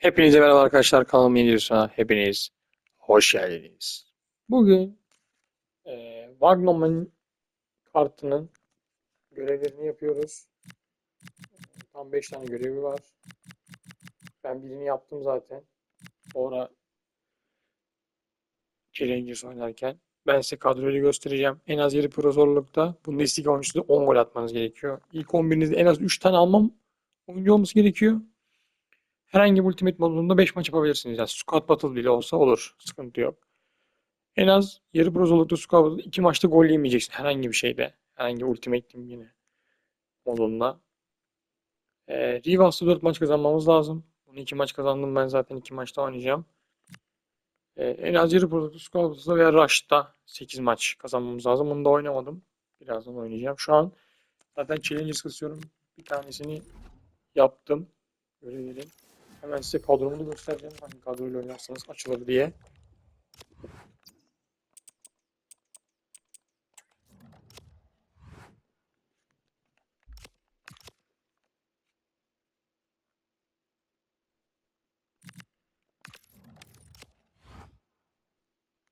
Hepinize merhaba arkadaşlar kanalıma yeni videosuna hepiniz hoş geldiniz. Bugün e, Wagnerman kartının görevlerini yapıyoruz. Tam 5 tane görevi var. Ben birini yaptım zaten. Sonra Challengers oynarken. Ben size kadroyu göstereceğim. En az 7 pro zorlukta. Bundesliga oyuncusu da 10 gol atmanız gerekiyor. İlk 11'inizde en az 3 tane almam oyuncu olması gerekiyor. Herhangi bir Ultimate modunda 5 maç yapabilirsiniz. Yani Squad Battle bile olsa olur. Sıkıntı yok. En az yarı pro zorlukta Squad Battle 2 maçta gol yemeyeceksin. Herhangi bir şeyde. Herhangi Ultimate yine modunda. Ee, Rivas'ta 4 maç kazanmamız lazım. Bunu 2 maç kazandım. Ben zaten 2 maçta oynayacağım. Ee, en az yarı pro Squad Battle'da veya Rush'ta 8 maç kazanmamız lazım. Bunu da oynamadım. Birazdan oynayacağım. Şu an zaten Challengers kısıyorum. Bir tanesini yaptım. Görevlerin. Hemen size kadromu göstereceğim. Hangi kadroyla oynarsanız açılır diye.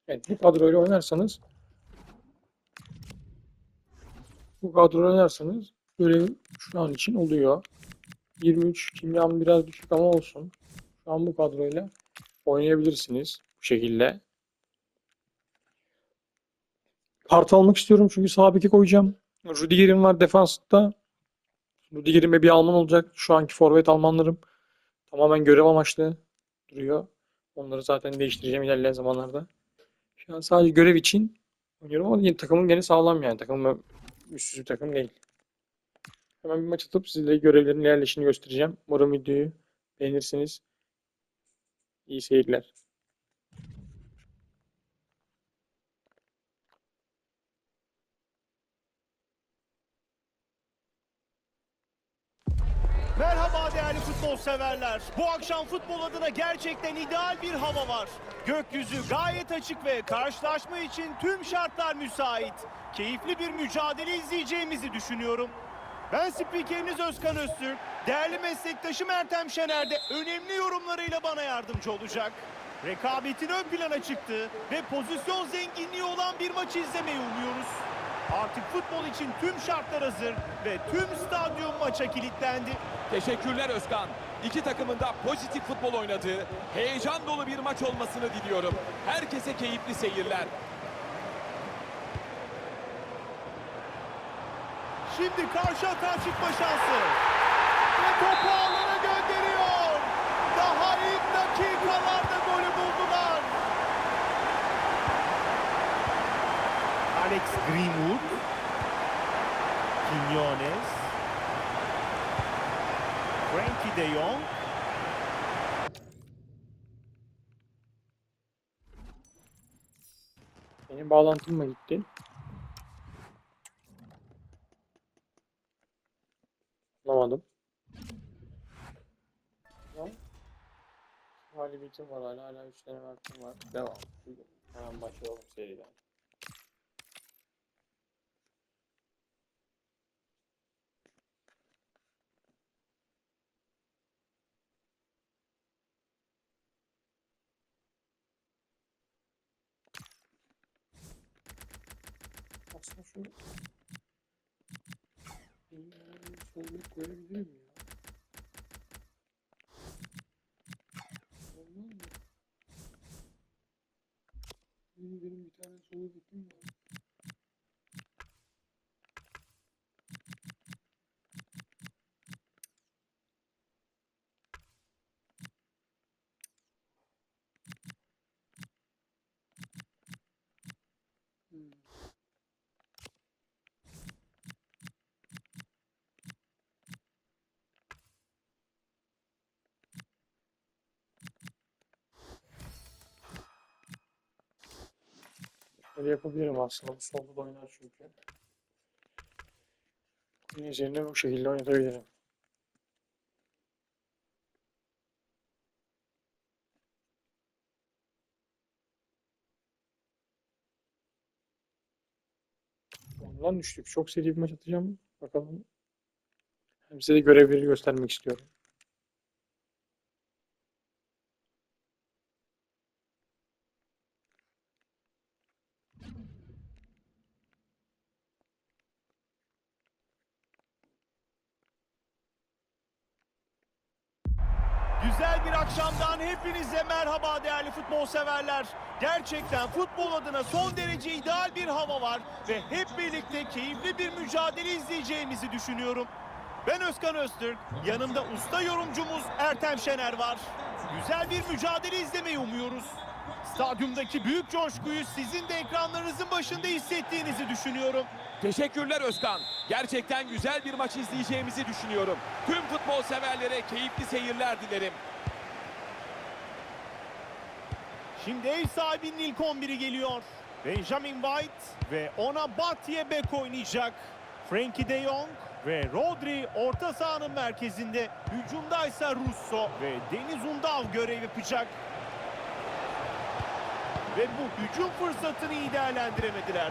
Evet, bu kadroyla oynarsanız bu kadroyla oynarsanız görev şu an için oluyor. 23 kimyam biraz düşük ama olsun. Şu an bu kadroyla oynayabilirsiniz bu şekilde. Kart almak istiyorum çünkü sağ beke koyacağım. Rüdiger'im var defansta. Rüdiger'ime bir Alman olacak. Şu anki forvet Almanlarım tamamen görev amaçlı duruyor. Onları zaten değiştireceğim ilerleyen zamanlarda. Şu an sadece görev için oynuyorum ama takımım gene sağlam yani. Takımım üstsüz bir takım değil. Hemen bir maç atıp size görevlerin ilerleyişini göstereceğim. Umarım videoyu beğenirsiniz. İyi seyirler. Merhaba değerli futbol severler. Bu akşam futbol adına gerçekten ideal bir hava var. Gökyüzü gayet açık ve karşılaşma için tüm şartlar müsait. Keyifli bir mücadele izleyeceğimizi düşünüyorum. Ben spikeriniz Özkan Öztürk. Değerli meslektaşım Ertem Şener de önemli yorumlarıyla bana yardımcı olacak. Rekabetin ön plana çıktı ve pozisyon zenginliği olan bir maçı izlemeyi umuyoruz. Artık futbol için tüm şartlar hazır ve tüm stadyum maça kilitlendi. Teşekkürler Özkan. İki takımın da pozitif futbol oynadığı, heyecan dolu bir maç olmasını diliyorum. Herkese keyifli seyirler. Şimdi karşı atağa çıkma şansı. Ve topu alana gönderiyor. Daha ilk dakikalarda golü buldular. Alex Greenwood. Quinones. Frankie de Jong. Benim bağlantım mı gitti? Anlamadım. Tamam. Galibiyetim var hala. Hala 3 tane vaktim var. Devam. Hemen başlayalım seriden. Aslında şu bir solluk koyabilir miyim ya? Benim, bir tane soluk ipim var. Öyle yapabilirim aslında. Bu solda da oynar çünkü. Bunun üzerine bu şekilde oynatabilirim. Ondan düştük. Çok seri bir maç atacağım. Bakalım. Hem size de görevleri göstermek istiyorum. Güzel bir akşamdan hepinize merhaba değerli futbol severler. Gerçekten futbol adına son derece ideal bir hava var ve hep birlikte keyifli bir mücadele izleyeceğimizi düşünüyorum. Ben Özkan Öztürk, yanımda usta yorumcumuz Ertem Şener var. Güzel bir mücadele izlemeyi umuyoruz. Stadyumdaki büyük coşkuyu sizin de ekranlarınızın başında hissettiğinizi düşünüyorum. Teşekkürler Özkan. Gerçekten güzel bir maç izleyeceğimizi düşünüyorum. Tüm futbol severlere keyifli seyirler dilerim. Şimdi ev sahibinin ilk 11'i geliyor. Benjamin White ve ona Batye bek oynayacak. Frankie de Jong ve Rodri orta sahanın merkezinde. Hücumdaysa Russo ve Deniz Undav görev yapacak. Ve bu hücum fırsatını iyi değerlendiremediler.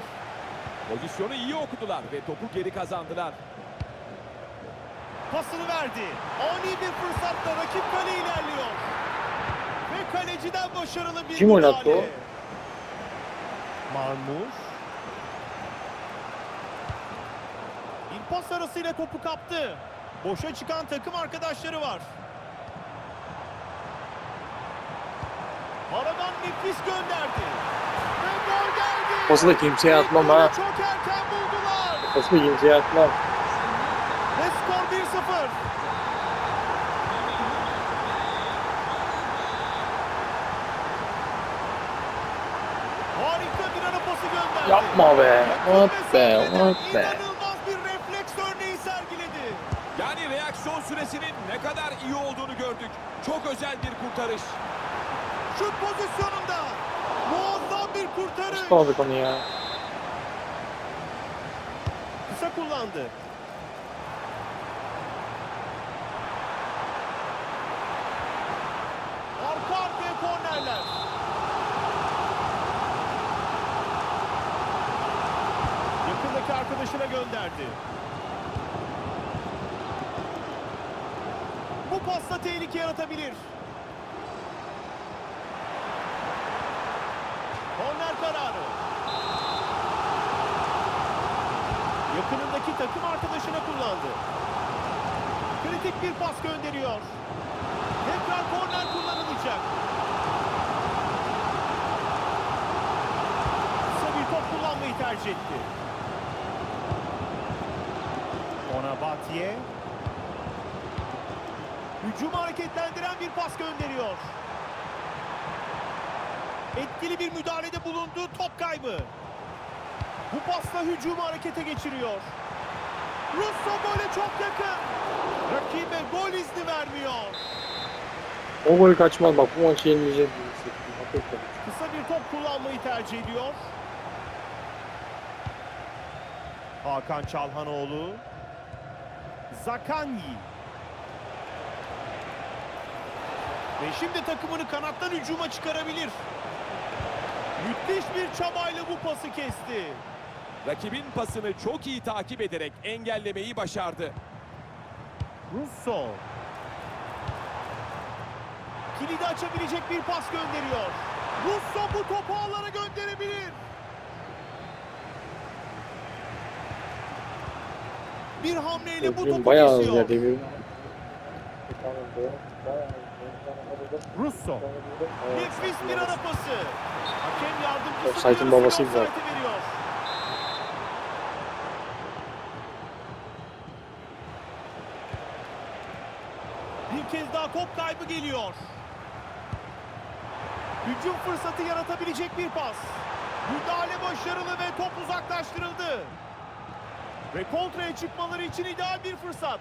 Pozisyonu iyi okudular ve topu geri kazandılar. Pasını verdi. Ani bir fırsatla rakip kale ilerliyor. Kaleciden başarılı bir Kim oynattı müdahale. Marmur. Bir pas arasıyla topu kaptı. Boşa çıkan takım arkadaşları var. Aradan nefis gönderdi. Ve gol geldi. Pası da kimseye atmam ha. Çok erken buldular. Pası da kimseye atmam. Ve skor 1-0. Harika bir ara pası gönderdi. Yapma be. At be. At be. İnanılmaz bir refleks örneği sergiledi. Yani reaksiyon süresinin ne kadar iyi olduğunu gördük. Çok özel bir kurtarış. Şut pozisyonunda muazzam bir kurtarış. Tutamadık onu ya. Kısa kullandı. Arka arkaya kornerler. Yakındaki arkadaşına gönderdi. Bu pasla tehlike yaratabilir. Korner kararı. Yakınındaki takım arkadaşına kullandı. Kritik bir pas gönderiyor. Tekrar korner kullanılacak. Kısa bir top kullanmayı tercih etti. Ona Batye. Hücumu hareketlendiren bir pas gönderiyor. Etkili bir müdahalede bulundu. Top kaybı. Bu pasla hücumu harekete geçiriyor. Russo gole çok yakın. Rakibe gol izni vermiyor. O gol kaçmaz bak bu maçı yenileceğiz. Kısa bir top kullanmayı tercih ediyor. Hakan Çalhanoğlu. Zakanyi. Ve şimdi takımını kanattan hücuma çıkarabilir. Müthiş bir çabayla bu pası kesti. Rakibin pasını çok iyi takip ederek engellemeyi başardı. Russo. Kilidi açabilecek bir pas gönderiyor. Russo bu topu ağlara gönderebilir. Bir hamleyle bu topu bayağı hızlı kesiyor. ya devir. Russo. Nefis bir ara pası. Hakem yardımcısı Offside'ın offside'ı veriyor. Bir kez daha top kaybı geliyor. Hücum fırsatı yaratabilecek bir pas. Müdahale başarılı ve top uzaklaştırıldı. Ve kontraya çıkmaları için ideal bir fırsat.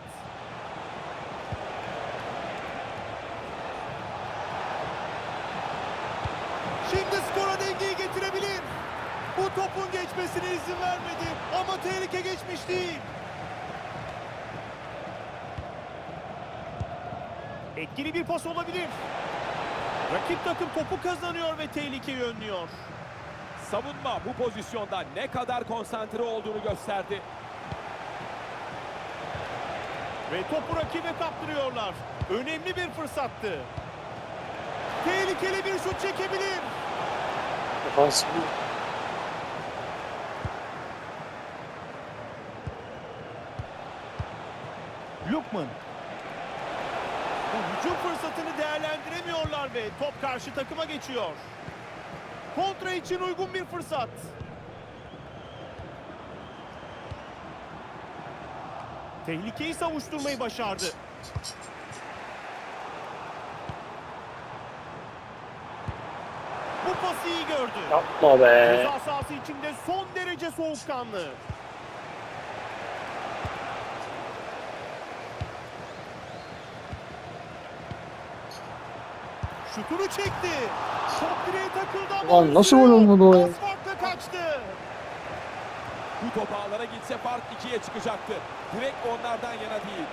Şimdi skora dengeyi getirebilir. Bu topun geçmesine izin vermedi ama tehlike geçmiş değil. Etkili bir pas olabilir. Rakip takım topu kazanıyor ve tehlikeyi önlüyor. Savunma bu pozisyonda ne kadar konsantre olduğunu gösterdi. Ve topu rakibe kaptırıyorlar. Önemli bir fırsattı. Tehlikeli bir şut çekebilir. Defans Lukman. Bu Hücum fırsatını değerlendiremiyorlar ve top karşı takıma geçiyor. Kontra için uygun bir fırsat. Tehlikeyi savuşturmayı başardı. Bu pası iyi gördü. Yapma be. Ceza sahası içinde son derece soğukkanlı. Şutunu çekti. Top direğe takıldı ama Ulan nasıl sürüyor. gol olmadı o ya? Az farkla kaçtı. Bu top ağlara gitse fark ikiye çıkacaktı. Direkt onlardan yana değil.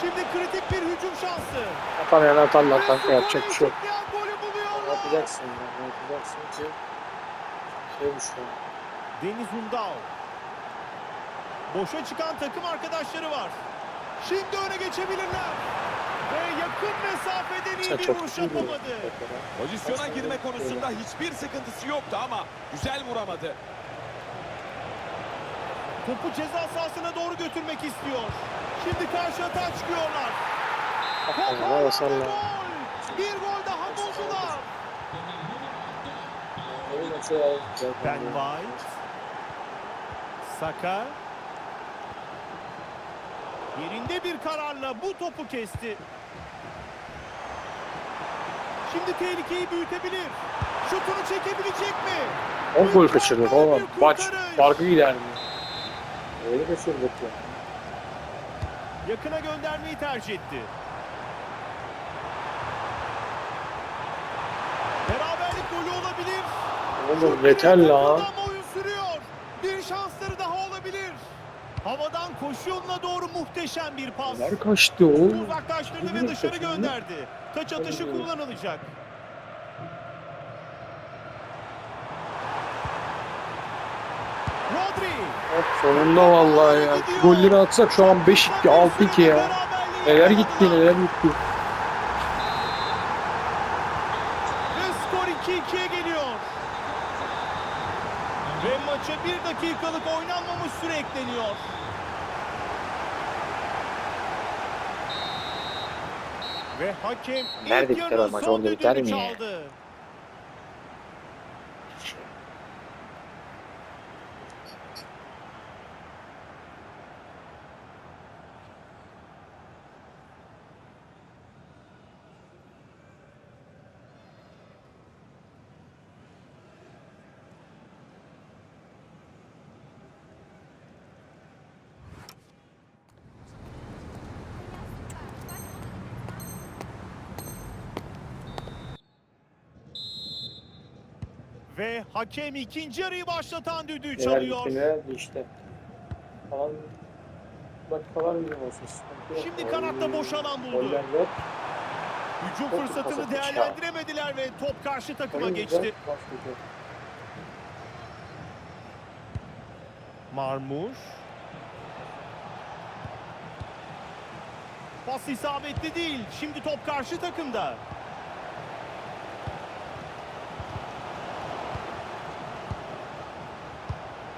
Şimdi kritik bir hücum şansı. Atamayan atarlar kanka yapacak bir şey yok. yapacaksın ya? Yapacaksın ki? Şey düşün. Deniz Undal. Boşa çıkan takım arkadaşları var. Şimdi öne geçebilirler. Ve yakın mesafeden iyi bir vuruş yapamadı. Pozisyona girme konusunda hiçbir sıkıntısı yoktu ama güzel vuramadı. Topu ceza sahasına doğru götürmek istiyor. Şimdi karşı atağa çıkıyorlar. Ağlarda salla. gol. Bir gol daha buldular. Ben White. Saka. Yerinde bir kararla bu topu kesti. Şimdi tehlikeyi büyütebilir. Şutunu çekebilecek mi? 10 gol kaçırdık oğlum. Maç farkı mi? Öyle kaçırdık ya. Yakına göndermeyi tercih etti. Beraberlik golü olabilir. Oğlum yeter lan. Ama oyun sürüyor. Bir şansları daha olabilir. Havadan koşu yoluna doğru muhteşem bir pas. Neler kaçtı oğlum? Uzaklaştırdı ve dışarı gönderdi. Taç atışı kullanılacak. Rodri. Hop, sonunda vallahi ya. Golleri atsak şu an 5-2, 6-2 ya. Neler gitti neler gitti. Ve skor 2-2'ye geliyor. Ve maça bir dakikalık oynanmamış süre ekleniyor. Ve hakem Nerede ilk biter yarının o maç? son Onda biter düdüğünü mi çaldı. Ve hakem ikinci yarıyı başlatan düdüğü çalıyor. işte. Falan bak falan bizim olsun. Şimdi kanatta boş alan buldu. Yok. Hücum Çok fırsatını değerlendiremediler ve top karşı takıma geçti. Marmuş. Pas isabetli değil. Şimdi top karşı takımda.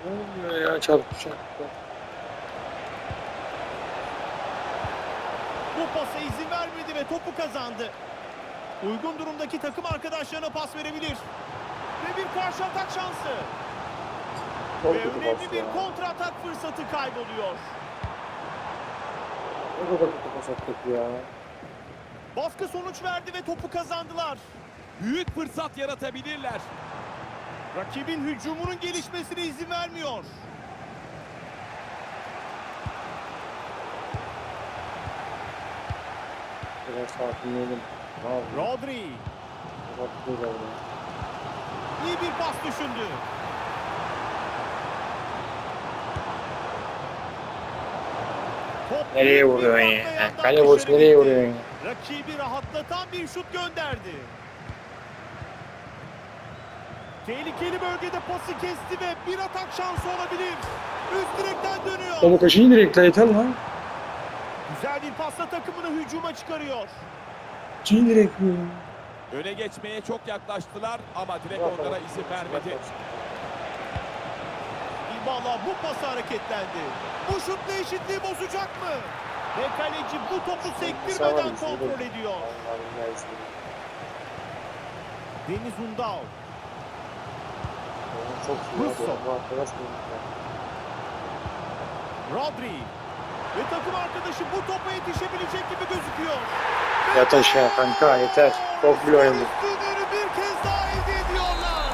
Ne oluyor ya çarpacak. Bu pasa izin vermedi ve topu kazandı. Uygun durumdaki takım arkadaşlarına pas verebilir. Ve bir karşı atak şansı. Çok Ve önemli bir ya. kontra atak fırsatı kayboluyor. Ne kadar kötü pas attık ya. Baskı sonuç verdi ve topu kazandılar. Büyük fırsat yaratabilirler. Rakibin hücumunun gelişmesine izin vermiyor. Biraz sakinleyelim. Rodri iyi bir pas düşündü. Top Nereye vuruyorsun ya? Kale boş nereye vuruyorsun ya? Rakibi rahatlatan bir şut gönderdi. Tehlikeli bölgede pası kesti ve bir atak şansı olabilir. Üst direkten dönüyor. Oğlum kaçıncı direkte yeter lan? Güzel bir pasla takımını hücuma çıkarıyor. Kaçıncı direkt mi? Öne geçmeye çok yaklaştılar ama direkt onlara izin vermedi. İbala bu pası hareketlendi. Bu şutla eşitliği bozacak mı? Ve kaleci bu topu sektirmeden kontrol ediyor. Deniz Undao. Çok. Russo. Rodri. Ve takım arkadaşı bu topa yetişebilecek gibi gözüküyor. Yat aşağı kanka yeter. Çok bile oynadık. Bir kez daha elde ediyorlar.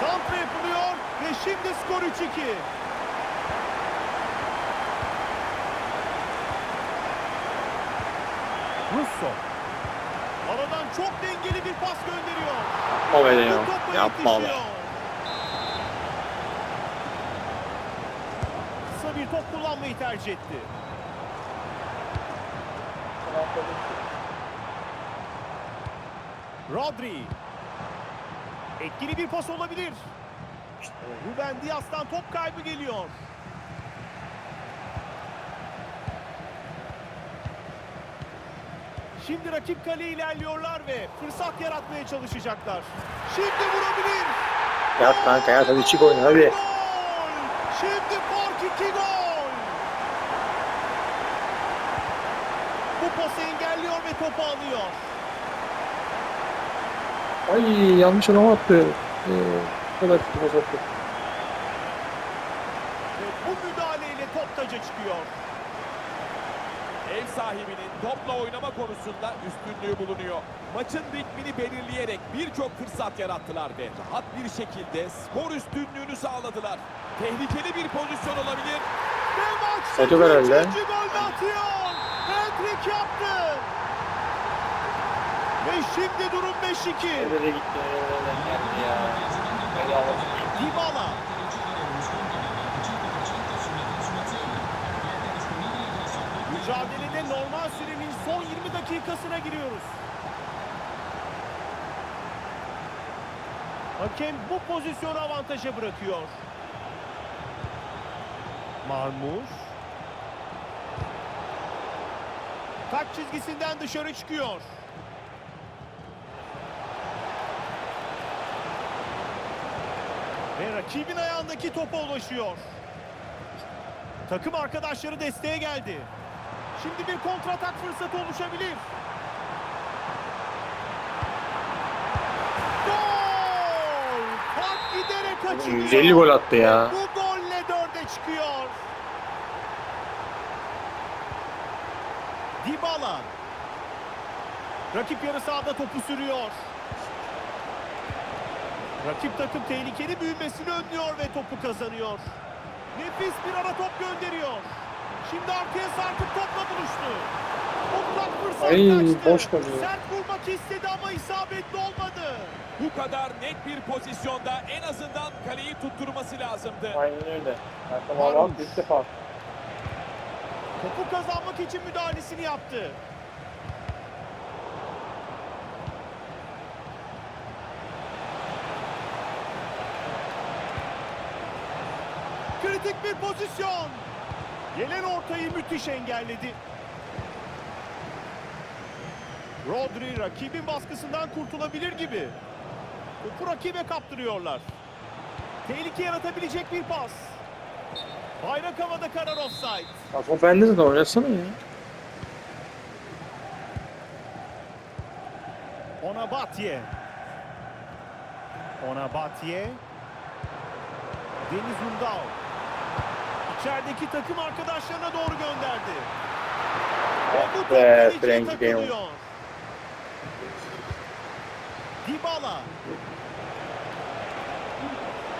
Santra yapılıyor ve şimdi skor 3-2. Russo. Çok dengeli bir pas gönderiyor. Yapma be ya. Yapma be. Kısa bir top kullanmayı tercih etti. Rodri. Etkili bir pas olabilir. İşte Ruben Dias'tan top kaybı geliyor. Şimdi rakip kaleye ilerliyorlar ve fırsat yaratmaya çalışacaklar. Şimdi vurabilir. Yat kanka yat hadi çık oyna hadi. Gol! Şimdi fark 2 gol. Bu pası engelliyor ve topu alıyor. Ay yanlış adama attı. Ee, bu kadar kötü pas attı. Ve bu müdahaleyle top taca çıkıyor. Sahibinin topla oynama konusunda üstünlüğü bulunuyor. Maçın ritmini belirleyerek birçok fırsat yarattılar ve rahat bir şekilde skor üstünlüğünü sağladılar. Tehlikeli bir pozisyon olabilir. Ve herhalde. üçüncü golünü atıyor. Hat-trick yaptı. Ve şimdi durum 5-2. Nereye gitti? Nereden geldi ya? Hadi alalım. Dybala. Mücadelede normal sürenin son 20 dakikasına giriyoruz. Hakem bu pozisyonu avantaja bırakıyor. Marmuş. Taç çizgisinden dışarı çıkıyor. Ve rakibin ayağındaki topa ulaşıyor. Takım arkadaşları desteğe geldi. Şimdi bir kontratak fırsatı oluşabilir. Gol! Fark giderek açılıyor. 150 gol attı ya. Bu golle dörde çıkıyor. Dybala. Rakip yarı sahada topu sürüyor. Rakip takım tehlikeli büyümesini önlüyor ve topu kazanıyor. Nefis bir ara top gönderiyor. Şimdi arkaya sarkıp topla buluştu. Mutlak fırsat Ay, kaçtı. boş kalıyor. Sert vurmak istedi ama isabetli olmadı. Bu kadar net bir pozisyonda en azından kaleyi tutturması lazımdı. Aynen öyle. Marmuş. valla ilk defa. Topu kazanmak için müdahalesini yaptı. Kritik bir pozisyon. Gelen ortayı müthiş engelledi. Rodri rakibin baskısından kurtulabilir gibi. Topu rakibe kaptırıyorlar. Tehlike yaratabilecek bir pas. Bayrak havada karar offside. Ya top bende de oynasana ya. Ona Batye. Ona Batye. Deniz Undao. İçerideki takım arkadaşlarına doğru gönderdi. Ve bu top kaleciye takılıyor. Dybala.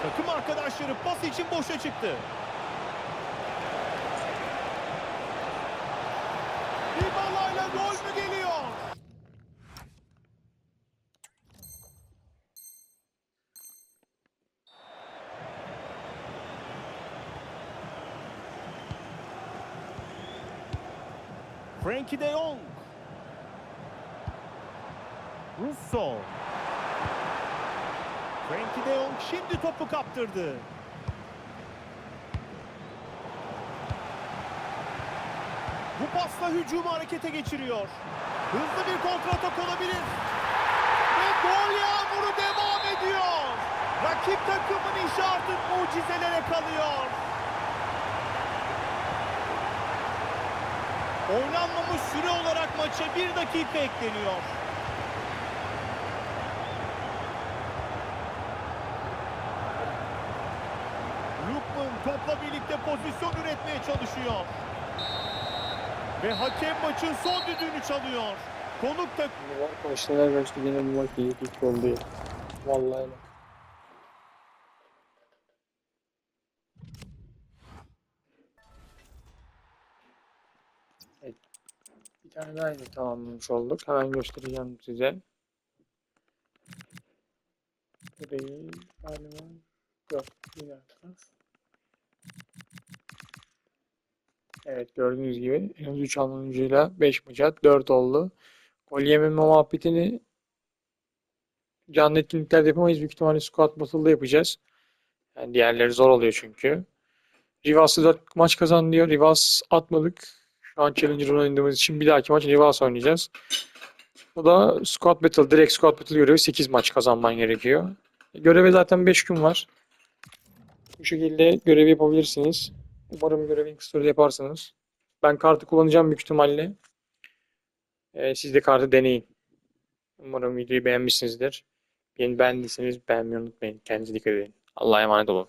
Takım arkadaşları pas için boşa çıktı. Dybala ile gol mü geliyor? Frankie de Jong. Russo. Frankie de Jong şimdi topu kaptırdı. Bu pasla hücumu harekete geçiriyor. Hızlı bir kontratak olabilir. Ve gol yağmuru devam ediyor. Rakip takımın işi artık mucizelere kalıyor. Oynanmamış süre olarak maça bir dakika ekleniyor. Lukman topla birlikte pozisyon üretmeye çalışıyor. Ve hakem maçın son düdüğünü çalıyor. Konuk takım arkadaşlar neler kaçtı yine bu maç iyi oldu ya. Vallahi Yine tamamlamış olduk. Hemen göstereceğim size. Burayı galiba yok. Bir dakika. Evet gördüğünüz gibi en az 3 oyuncuyla 5 maça 4 oldu. Gol yememe muhabbetini canlı etkinliklerde yapamayız. Büyük ihtimalle squad battle'da yapacağız. Yani diğerleri zor oluyor çünkü. Rivas'ı 4 maç kazandı diyor. Rivas atmadık. Şu an Challenger oynadığımız için bir dahaki maç Rivas oynayacağız. O da squad battle, direkt squad battle görevi 8 maç kazanman gerekiyor. Göreve zaten 5 gün var. Bu şekilde görevi yapabilirsiniz. Umarım görevi en kısa sürede yaparsınız. Ben kartı kullanacağım büyük ihtimalle. Ee, siz de kartı deneyin. Umarım videoyu beğenmişsinizdir. Beni beğendiyseniz beğenmeyi unutmayın. Kendinize dikkat edin. Allah'a emanet olun.